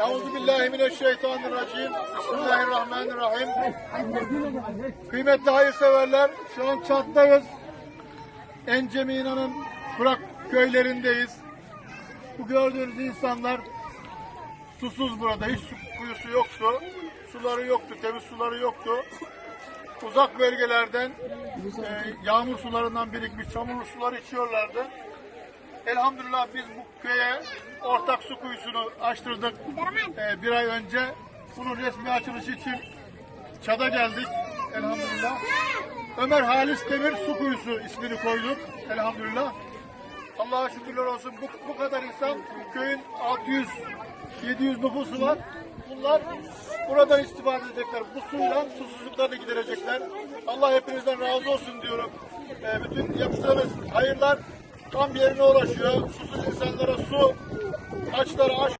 Euzubillahimineşşeytanirracim. Bismillahirrahmanirrahim. Kıymetli hayırseverler, şu an çattayız. Encemi İnan'ın Kurak köylerindeyiz. Bu gördüğünüz insanlar susuz burada. Hiç su kuyusu yoktu. Suları yoktu, temiz suları yoktu. Uzak bölgelerden e, yağmur sularından birikmiş çamurlu sular içiyorlardı. Elhamdülillah biz bu köye ortak su kuyusunu açtırdık e, bir ay önce. Bunun resmi açılışı için ÇAD'a geldik elhamdülillah. Ömer Halis Demir Su Kuyusu ismini koyduk elhamdülillah. Allah'a şükürler olsun bu, bu kadar insan köyün 600 700 nüfusu var. Bunlar buradan istifade edecekler. Bu suyla susuzluklarını giderecekler. Allah hepinizden razı olsun diyorum. Ee, bütün yaptığınız hayırlar tam yerine ulaşıyor. Susuz insanlara su, açlara aç